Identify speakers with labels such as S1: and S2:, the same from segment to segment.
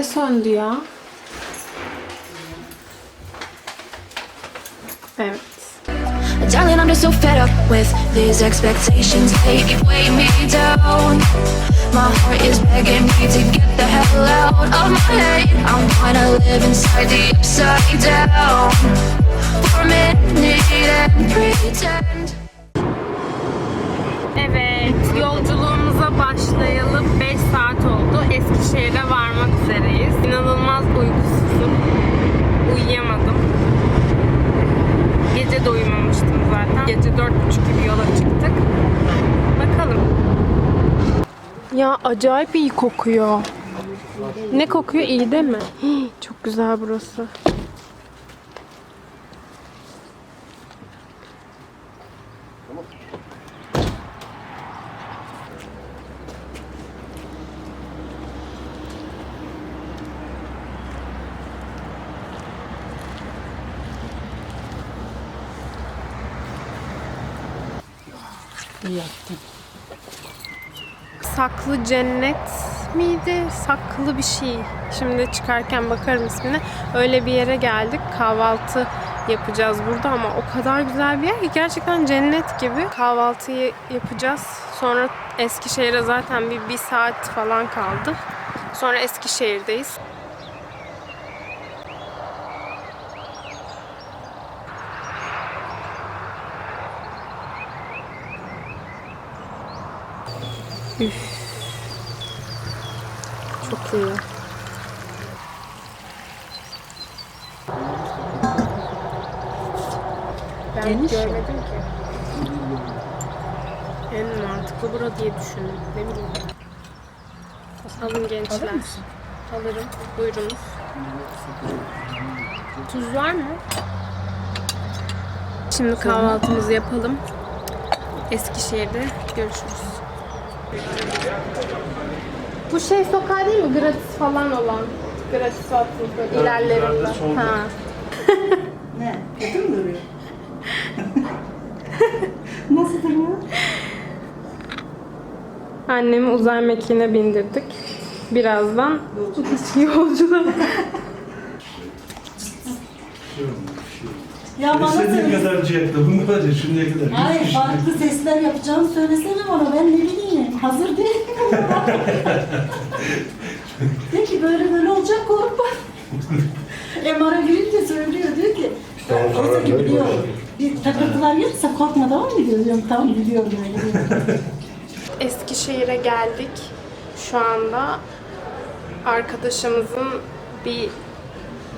S1: Niye söndü ya? Evet.
S2: Darling, I'm just so fed up with these expectations. They weigh me down. My heart is begging me to get the hell out of my head. I'm gonna live inside the upside down for a minute and pretend.
S1: Evet, yolculuğumuza başlayalı 5 saat oldu. Eskişehir'e varmak üzereyiz. İnanılmaz uykusuzum. Uyuyamadım. Gece de uyumamıştım zaten. Gece 4.30 gibi yola çıktık. Bakalım. Ya acayip iyi kokuyor. Ne kokuyor? İyi değil mi? Hii, Çok güzel burası. Saklı cennet miydi? Saklı bir şey. Şimdi çıkarken bakarım ismine. Öyle bir yere geldik. Kahvaltı yapacağız burada ama o kadar güzel bir yer ki gerçekten cennet gibi. Kahvaltıyı yapacağız. Sonra Eskişehir'e zaten bir, bir saat falan kaldı. Sonra Eskişehir'deyiz. İyi. Ben
S3: Geniş ya.
S1: görmedim ki. En mantıklı bura diye düşündüm. Ne bileyim. Alın gençler.
S3: Alır mısın?
S1: Alırım. Buyurunuz. Tuz var mı? Şimdi kahvaltımızı yapalım. Eskişehir'de görüşürüz. Bu şey sokağı değil mi? Gratis falan olan. Gratis atıldı ilerlerinde. Ha.
S3: Ne? Kötü mü duruyor? Nasıl duruyor?
S1: Annemi uzay mekiğine bindirdik. Birazdan yolculuğa.
S3: Ya bana
S4: İstediğin
S3: söyle.
S4: kadar cihatta bunu var ya şimdiye kadar.
S3: Hayır
S4: şey-
S3: farklı sesler yapacağını söylesene bana ben ne bileyim. Hazır değilim. de ki böyle böyle olacak korkma. MR'a girince söylüyor diyor ki. Oysa ki biliyor. Bir takıntılar yoksa korkma tamam mı diyor. Diyorum tamam biliyorum öyle diyor.
S1: Eskişehir'e geldik. Şu anda arkadaşımızın bir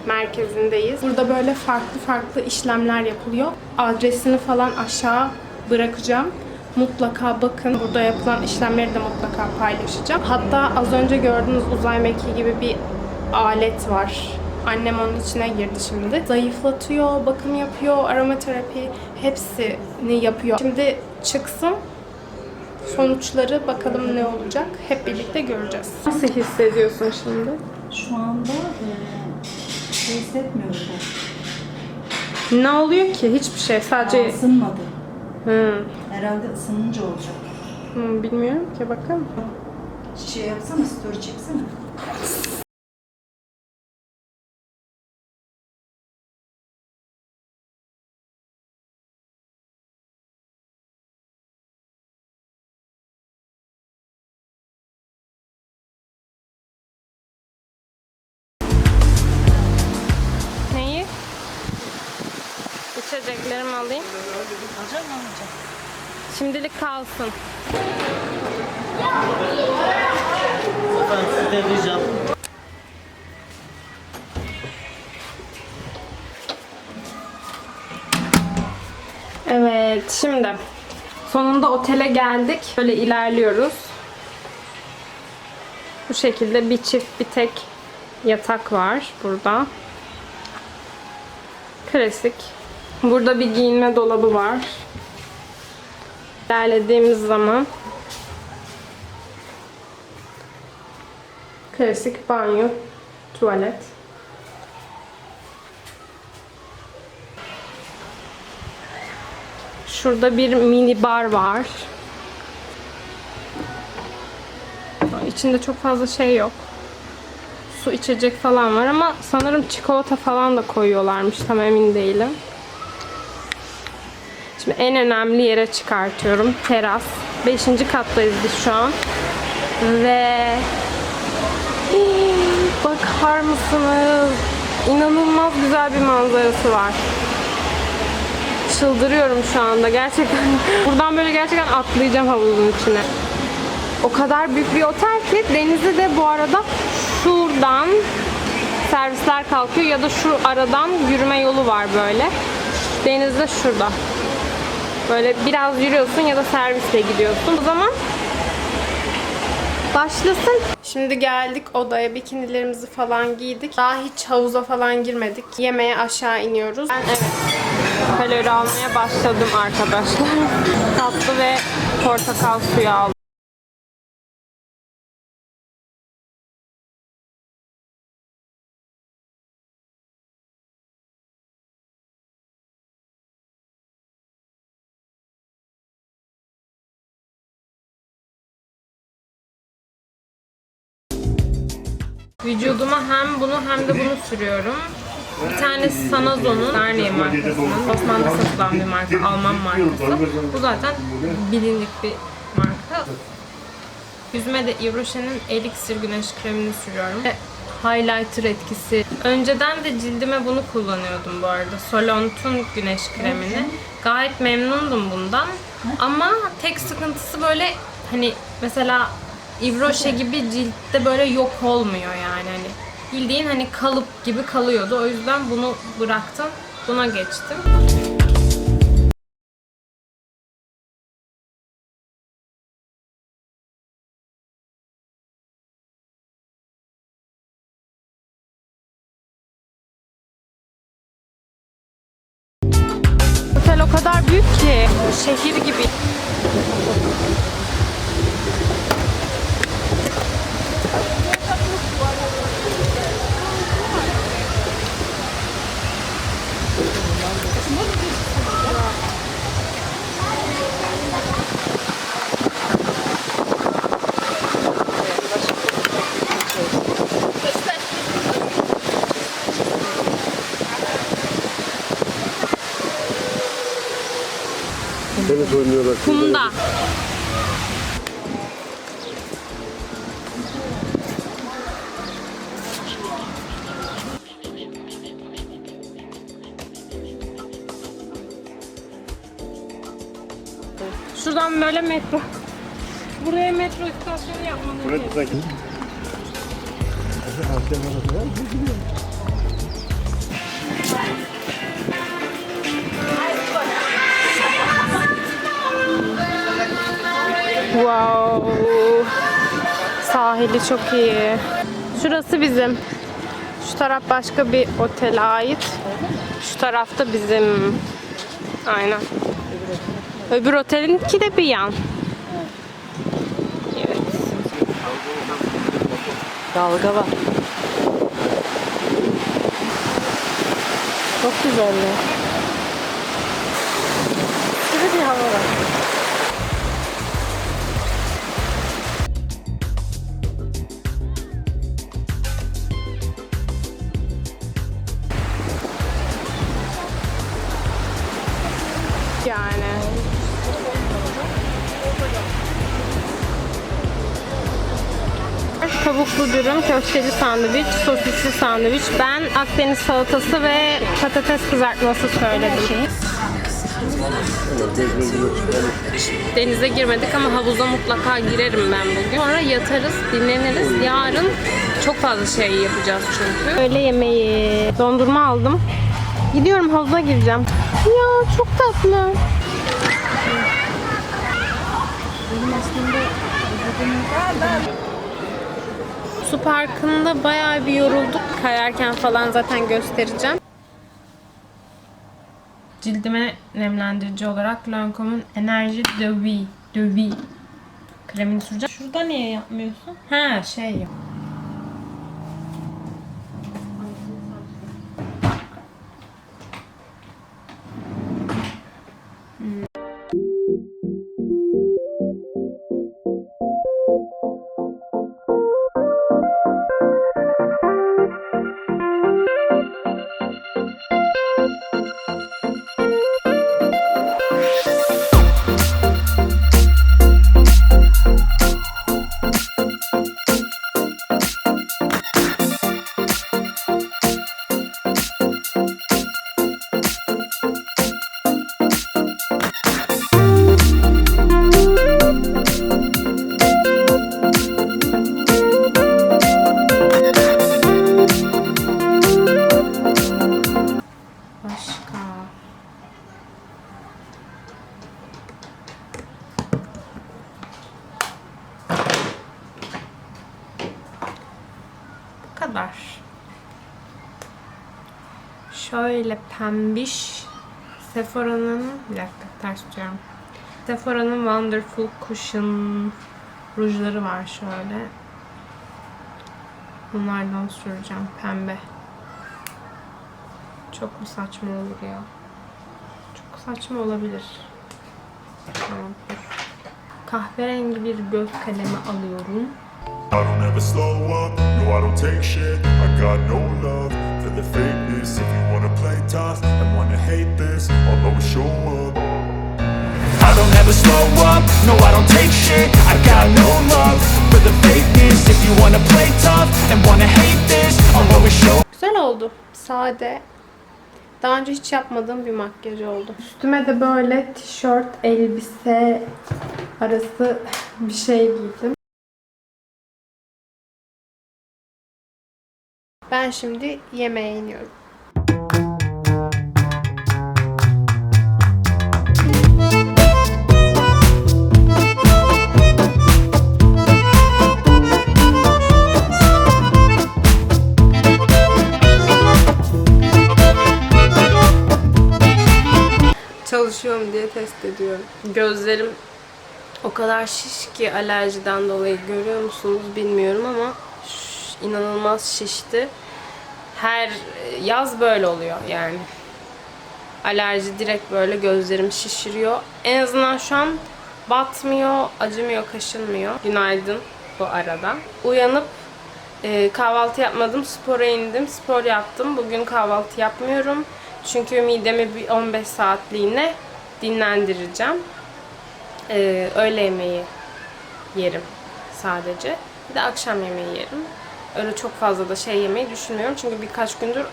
S1: merkezindeyiz. Burada böyle farklı farklı işlemler yapılıyor. Adresini falan aşağı bırakacağım. Mutlaka bakın. Burada yapılan işlemleri de mutlaka paylaşacağım. Hatta az önce gördüğünüz uzay mekiği gibi bir alet var. Annem onun içine girdi şimdi. Zayıflatıyor, bakım yapıyor, aromaterapi hepsini yapıyor. Şimdi çıksın. Sonuçları bakalım ne olacak. Hep birlikte göreceğiz. Nasıl hissediyorsun şimdi?
S3: Şu anda e, şey hissetmiyorum.
S1: Ne oluyor ki? Hiçbir şey. Sadece...
S3: Isınmadı.
S1: Hı.
S3: Herhalde ısınınca olacak.
S1: Hı, bilmiyorum ki bakalım.
S3: Şey yapsana story çeksene.
S1: Neyi? İçeceklerimi alayım.
S3: Alacak mı alacak?
S1: Şimdilik kalsın.
S5: Efendim sizden ricam
S1: Evet, şimdi sonunda otele geldik. Böyle ilerliyoruz. Bu şekilde bir çift bir tek yatak var burada. Klasik. Burada bir giyinme dolabı var. İlerlediğimiz zaman klasik banyo, tuvalet. Şurada bir mini bar var. İçinde çok fazla şey yok. su içecek falan var ama sanırım çikolata falan da koyuyorlarmış. Tam emin değilim. Şimdi en önemli yere çıkartıyorum. Teras. Beşinci kattayız biz şu an. Ve bakar mısınız? İnanılmaz güzel bir manzarası var. Çıldırıyorum şu anda gerçekten. Buradan böyle gerçekten atlayacağım havuzun içine. O kadar büyük bir otel ki denize de bu arada şuradan servisler kalkıyor ya da şu aradan yürüme yolu var böyle. Deniz de şurada. Böyle biraz yürüyorsun ya da servisle gidiyorsun. O zaman başlasın. Şimdi geldik odaya bikinilerimizi falan giydik. Daha hiç havuza falan girmedik. Yemeğe aşağı iniyoruz. Ben evet kalori almaya başladım arkadaşlar. Tatlı ve portakal suyu aldım. Vücuduma hem bunu hem de bunu sürüyorum. Bir tanesi Sanazon'un Garnier markasının. Osmanlı'da satılan bir marka, Alman markası. Bu zaten bilindik bir marka. Yüzüme de Yves Elixir güneş kremini sürüyorum. Ve highlighter etkisi. Önceden de cildime bunu kullanıyordum bu arada. Solont'un güneş kremini. Gayet memnundum bundan. Ama tek sıkıntısı böyle hani mesela Rocher gibi ciltte böyle yok olmuyor yani hani bildiğin hani kalıp gibi kalıyordu. O yüzden bunu bıraktım. Buna geçtim. Otel o kadar büyük ki şehir gibi.
S6: Oynuyorlar.
S1: Kumda. Şuradan böyle metro. Buraya metro istasyonu yapmanız gerekiyor. Wow. Sahili çok iyi. Şurası bizim. Şu taraf başka bir otele ait. Şu tarafta bizim. Aynen. Öbür otelinki de bir yan. Evet.
S3: Dalga var. Çok güzel. Sürü bir hava var.
S1: Tavuklu dürüm, köfteli sandviç, sosisli sandviç. Ben Akdeniz salatası ve patates kızartması söyledim. Denize girmedik ama havuza mutlaka girerim ben bugün. Sonra yatarız, dinleniriz. Yarın çok fazla şey yapacağız çünkü. Öğle yemeği. Dondurma aldım. Gidiyorum havuza gireceğim. Ya çok tatlı. Su parkında bayağı bir yorulduk. Kayarken falan zaten göstereceğim. Cildime nemlendirici olarak Lancome'un Enerji Dewy, Dewy kremini süreceğim. Şurada niye yapmıyorsun? Ha şey kadar. Pembiş Sephora'nın bir dakika ters tutuyorum. Sephora'nın Wonderful Cushion rujları var şöyle. Bunlardan süreceğim pembe. Çok mu saçma olur ya? Çok saçma olabilir. Tamam. Kahverengi bir göz kalemi alıyorum.
S7: I don't ever slow up, no I don't take shit I got no love the fakeness If you wanna play tough and wanna hate this I'll always show up I don't ever slow up, no I don't take shit I got no love for the fakeness If you wanna play tough and wanna hate this I'll always show
S1: Güzel oldu. Sade. Daha önce hiç yapmadığım bir makyaj oldu. Üstüme de böyle tişört, elbise arası bir şey giydim. Ben şimdi yemeğe iniyorum. Çalışıyorum diye test ediyorum. Gözlerim o kadar şiş ki alerjiden dolayı görüyor musunuz bilmiyorum ama ş- inanılmaz şişti. Her yaz böyle oluyor yani. Alerji direkt böyle gözlerim şişiriyor. En azından şu an batmıyor, acımıyor, kaşınmıyor. Günaydın bu arada. Uyanıp e, kahvaltı yapmadım, spora indim, spor yaptım. Bugün kahvaltı yapmıyorum. Çünkü midemi bir 15 saatliğine dinlendireceğim. E, öğle yemeği yerim sadece. Bir de akşam yemeği yerim. Öyle çok fazla da şey yemeyi düşünmüyorum. Çünkü birkaç gündür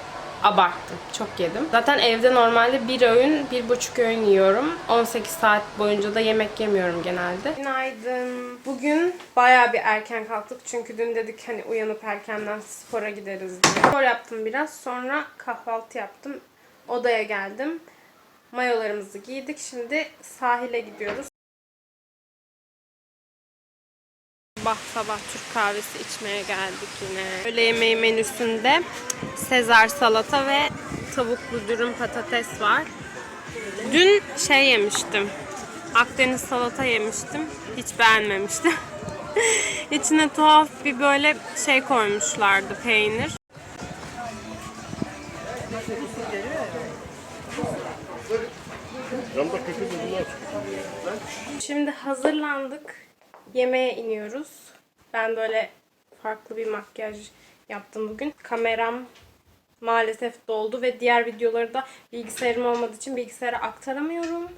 S1: abarttım. Çok yedim. Zaten evde normalde bir öğün, bir buçuk öğün yiyorum. 18 saat boyunca da yemek yemiyorum genelde. Günaydın. Bugün bayağı bir erken kalktık. Çünkü dün dedik hani uyanıp erkenden spora gideriz diye. Spor yaptım biraz. Sonra kahvaltı yaptım. Odaya geldim. Mayolarımızı giydik. Şimdi sahile gidiyoruz. Sabah sabah Türk kahvesi içmeye geldik yine. Öğle yemeği menüsünde Sezar salata ve tavuklu dürüm patates var. Dün şey yemiştim. Akdeniz salata yemiştim. Hiç beğenmemiştim. İçine tuhaf bir böyle şey koymuşlardı peynir. Şimdi hazırlandık. Yemeğe iniyoruz. Ben böyle farklı bir makyaj yaptım bugün. Kameram maalesef doldu ve diğer videoları da bilgisayarım olmadığı için bilgisayara aktaramıyorum.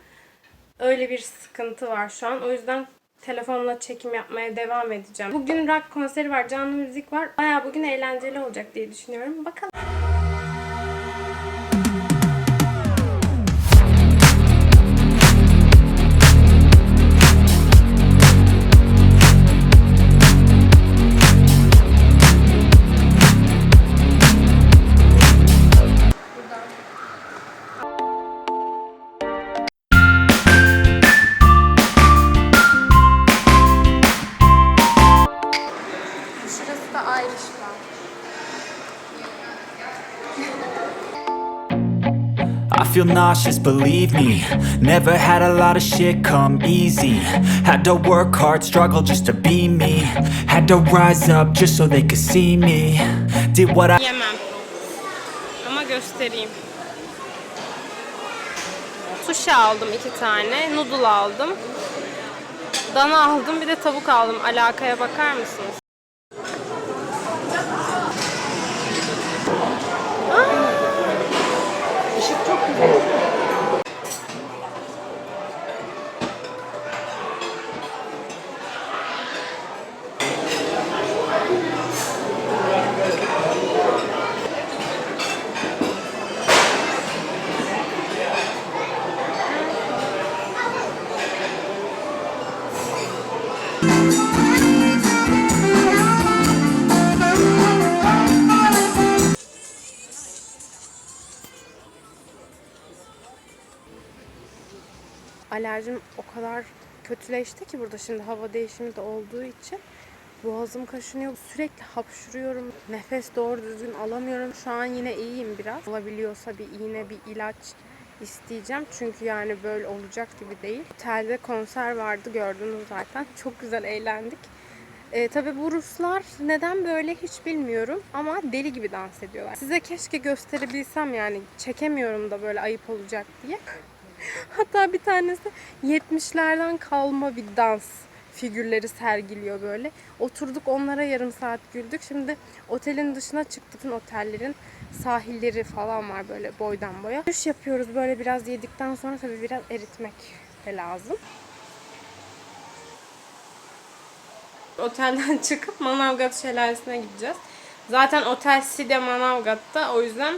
S1: Öyle bir sıkıntı var şu an. O yüzden telefonla çekim yapmaya devam edeceğim. Bugün rock konseri var, canlı müzik var. Bayağı bugün eğlenceli olacak diye düşünüyorum. Bakalım.
S8: Feel nauseous, believe me. Never had a lot of shit come easy. Had to work hard, struggle just to be me. Had to rise up just so they could see me. Did what I
S1: Yemem. Ama göstereyim. Sushi aldım iki tane. Noodle aldım. Dana aldım. Bir de tavuk aldım. Alakaya bakar mısınız? Alerjim o kadar kötüleşti ki burada şimdi hava değişimi de olduğu için Boğazım kaşınıyor. Sürekli hapşuruyorum. Nefes doğru düzgün alamıyorum. Şu an yine iyiyim biraz. Olabiliyorsa bir iğne, bir ilaç isteyeceğim. Çünkü yani böyle olacak gibi değil. Otelde konser vardı gördünüz zaten. Çok güzel eğlendik. Ee, tabii bu Ruslar neden böyle hiç bilmiyorum ama deli gibi dans ediyorlar. Size keşke gösterebilsem yani çekemiyorum da böyle ayıp olacak diye. Hatta bir tanesi 70'lerden kalma bir dans figürleri sergiliyor böyle. Oturduk onlara yarım saat güldük. Şimdi otelin dışına çıktık. Otellerin sahilleri falan var böyle boydan boya. Yürüyüş yapıyoruz böyle biraz yedikten sonra tabii biraz eritmek de lazım. Otelden çıkıp Manavgat Şelalesi'ne gideceğiz. Zaten otel Side Manavgat'ta o yüzden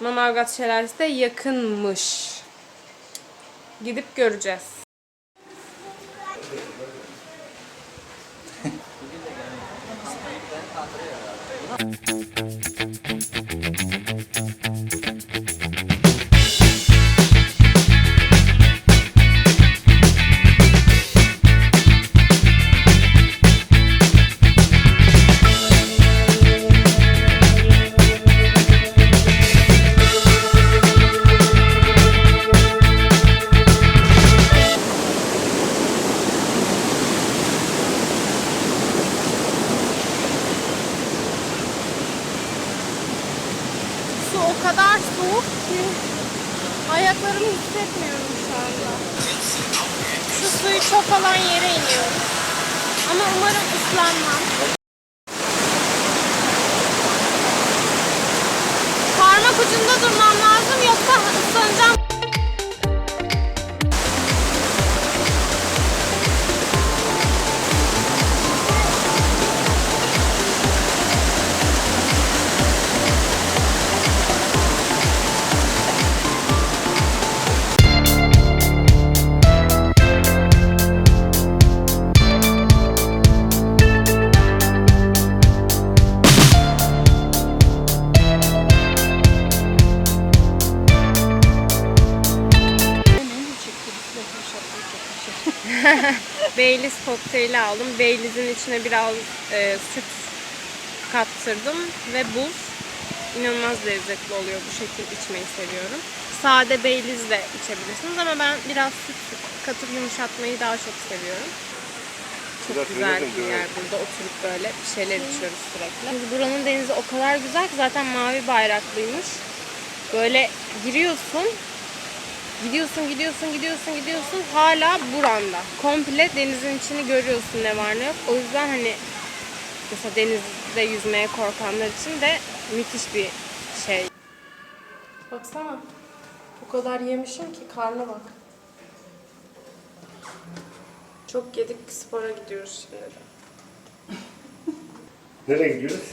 S1: Manavgat Şelalesi de yakınmış. Gidip göreceğiz. Su Baileys kokteyli aldım. Baileys'in içine biraz e, süt kattırdım ve buz. İnanılmaz lezzetli oluyor. Bu şekilde içmeyi seviyorum. Sade Baileys de içebilirsiniz ama ben biraz süt katıp yumuşatmayı daha çok seviyorum. Çok güzel bir yer burada oturup böyle bir şeyler içiyoruz sürekli. Şimdi buranın denizi o kadar güzel ki zaten mavi bayraklıymış. Böyle giriyorsun, Gidiyorsun, gidiyorsun, gidiyorsun, gidiyorsun. Hala buranda. Komple denizin içini görüyorsun ne var ne yok. O yüzden hani mesela denizde yüzmeye korkanlar için de müthiş bir şey. Baksana. O kadar yemişim ki karnına bak. Çok yedik spora gidiyoruz şimdi de.
S6: Nereye gidiyoruz?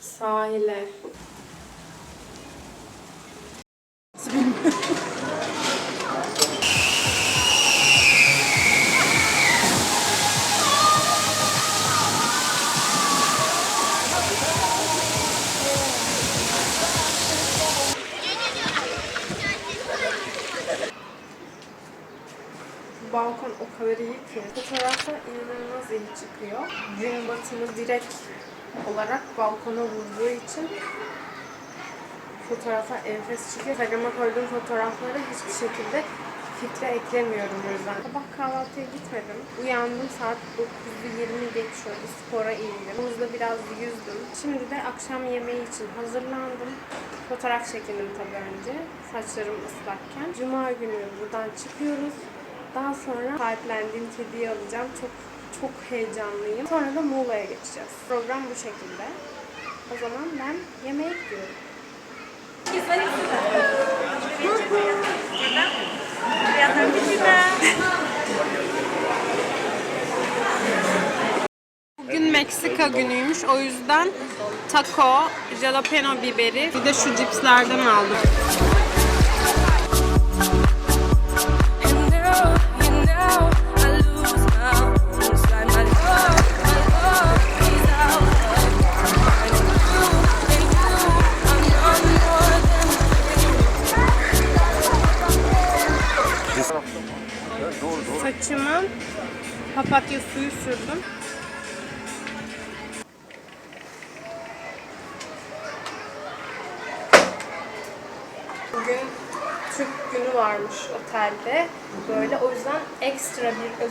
S1: Sahile. Balkon o kadar iyi ki. Fotoğraflar inanılmaz iyi çıkıyor. Gün batımı direkt olarak balkona vurduğu için fotoğraflar enfes çıkıyor. Instagram'a koyduğum fotoğrafları hiçbir şekilde filtre eklemiyorum o yüzden. Sabah kahvaltıya gitmedim. Uyandım saat 9'u 20 geçiyordu. Spora indim. Havuzda biraz yüzdüm. Şimdi de akşam yemeği için hazırlandım. Fotoğraf çekindim tabii önce. Saçlarım ıslakken. Cuma günü buradan çıkıyoruz. Daha sonra sahiplendiğim kediyi alacağım. Çok çok heyecanlıyım. Sonra da Muğla'ya geçeceğiz. Program bu şekilde. O zaman ben yemeğe gidiyorum. Bugün Meksika günüymüş. O yüzden taco, jalapeno biberi, bir de şu cipslerden aldım.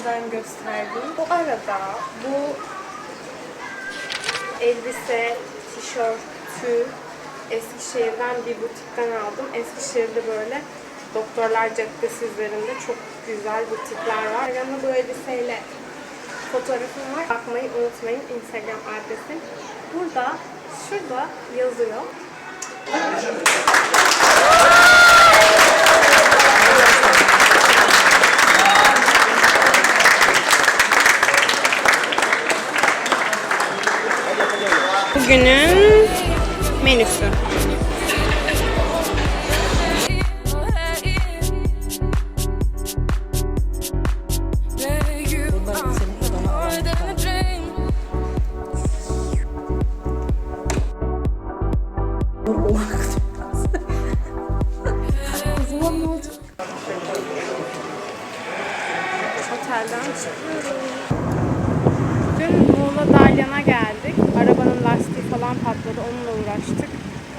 S1: Özen gösterdim. Bu arada bu elbise, tişörtü Eskişehir'den bir butikten aldım. Eskişehir'de böyle Doktorlar Caddesi üzerinde çok güzel butikler var. Yanında bu elbiseyle fotoğrafım var. Bakmayı unutmayın Instagram adresim. Burada, şurada yazıyor. Bugünün menüsü. Uğraştık.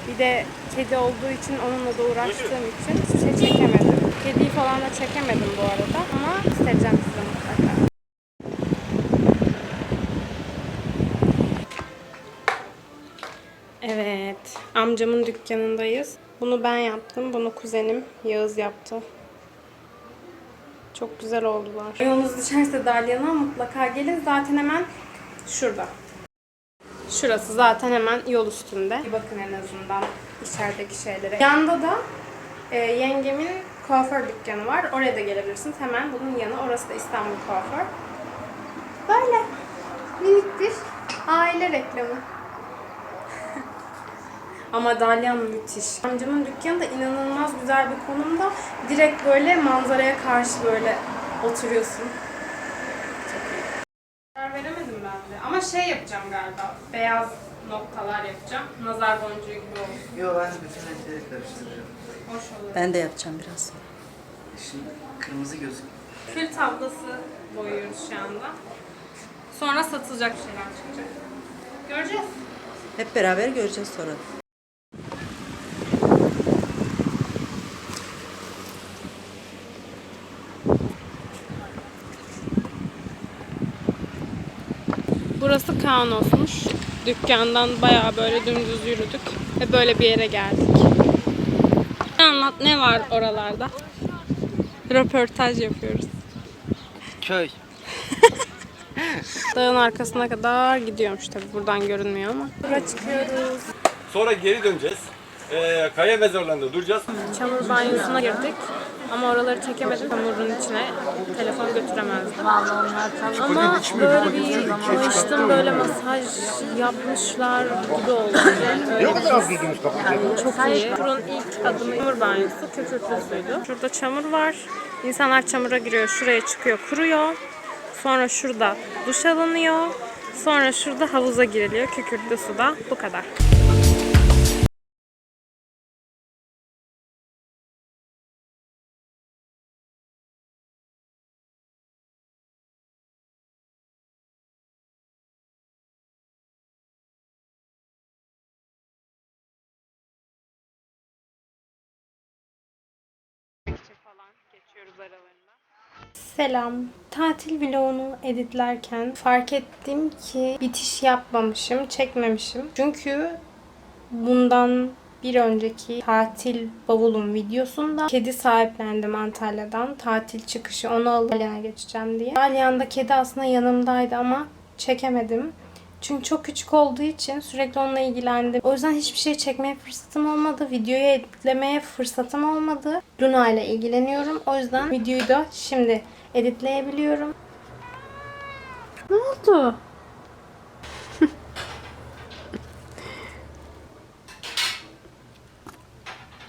S1: Bir de kedi olduğu için onunla da uğraştığım için şey çekemedim. Kediyi falan da çekemedim bu arada ama göstereceğim size mutlaka. Evet, amcamın dükkanındayız. Bunu ben yaptım, bunu kuzenim Yağız yaptı. Çok güzel oldular. Yolunuz düşerse Dalyan'a mutlaka gelin. Zaten hemen şurada. Şurası zaten hemen yol üstünde. Bir bakın en azından içerideki şeylere. Yanda da e, yengemin kuaför dükkanı var. Oraya da gelebilirsiniz. Hemen bunun yanı. Orası da İstanbul Kuaför. Böyle minik bir aile reklamı. Ama Dalyan müthiş. Amcamın dükkanı da inanılmaz güzel bir konumda. Direkt böyle manzaraya karşı böyle oturuyorsun. Çok iyi. Karar veremedim ben de. Ama şey yapacağım galiba. Beyaz noktalar yapacağım. Nazar boncuğu gibi olsun.
S5: Yo ben bütün renkleri karıştıracağım.
S1: Hoş olur.
S3: Ben de yapacağım biraz.
S5: Şimdi kırmızı gözük.
S1: Kül tablası boyuyoruz şu anda. Sonra satılacak şeyler çıkacak. Göreceğiz.
S3: Hep beraber göreceğiz sonra.
S1: Burası Kaunos'muş. Dükkandan bayağı böyle dümdüz yürüdük. Ve böyle bir yere geldik. Anlat ne var oralarda? Röportaj yapıyoruz.
S5: Köy.
S1: Dağın arkasına kadar gidiyormuş tabi buradan görünmüyor ama. Buraya çıkıyoruz.
S9: Sonra geri döneceğiz. Ee, kaya mezarlarında duracağız.
S1: Çamur banyosuna girdik. Ama oraları çekemedim. Çamurun içine telefon götüremezdim. Ama böyle bir alıştım böyle masaj yapmışlar gibi oldu. Yani öyle bir his. Çok iyi. Bunun ilk adımı çamur banyosu, kükürtlü suydu. Şurada çamur var. İnsanlar çamura giriyor, şuraya çıkıyor, kuruyor. Sonra şurada duş alınıyor. Sonra şurada havuza giriliyor kükürtlü suda. Bu kadar. Geçiyoruz aralarında. Selam. Tatil vlogunu editlerken fark ettim ki bitiş yapmamışım, çekmemişim. Çünkü bundan bir önceki tatil bavulum videosunda kedi sahiplendim Antalya'dan. Tatil çıkışı onu alıp Dalyan'a geçeceğim diye. Dalyan'da kedi aslında yanımdaydı ama çekemedim. Çünkü çok küçük olduğu için sürekli onunla ilgilendim. O yüzden hiçbir şey çekmeye fırsatım olmadı. Videoyu editlemeye fırsatım olmadı. Luna ile ilgileniyorum. O yüzden videoyu da şimdi editleyebiliyorum. Ne oldu?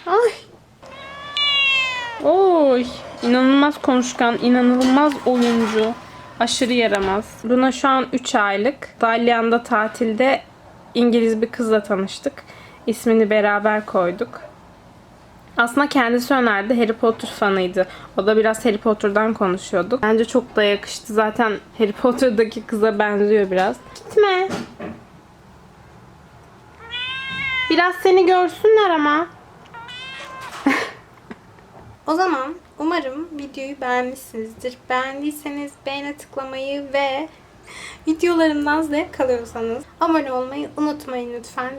S1: Ay. Oy. İnanılmaz konuşkan, inanılmaz oyuncu. Aşırı yaramaz. Luna şu an 3 aylık. Dalyan'da tatilde İngiliz bir kızla tanıştık. İsmini beraber koyduk. Aslında kendisi önerdi. Harry Potter fanıydı. O da biraz Harry Potter'dan konuşuyorduk. Bence çok da yakıştı. Zaten Harry Potter'daki kıza benziyor biraz. Gitme. Biraz seni görsünler ama. O zaman umarım videoyu beğenmişsinizdir. Beğendiyseniz beğene tıklamayı ve videolarımdan zevk alıyorsanız abone olmayı unutmayın lütfen.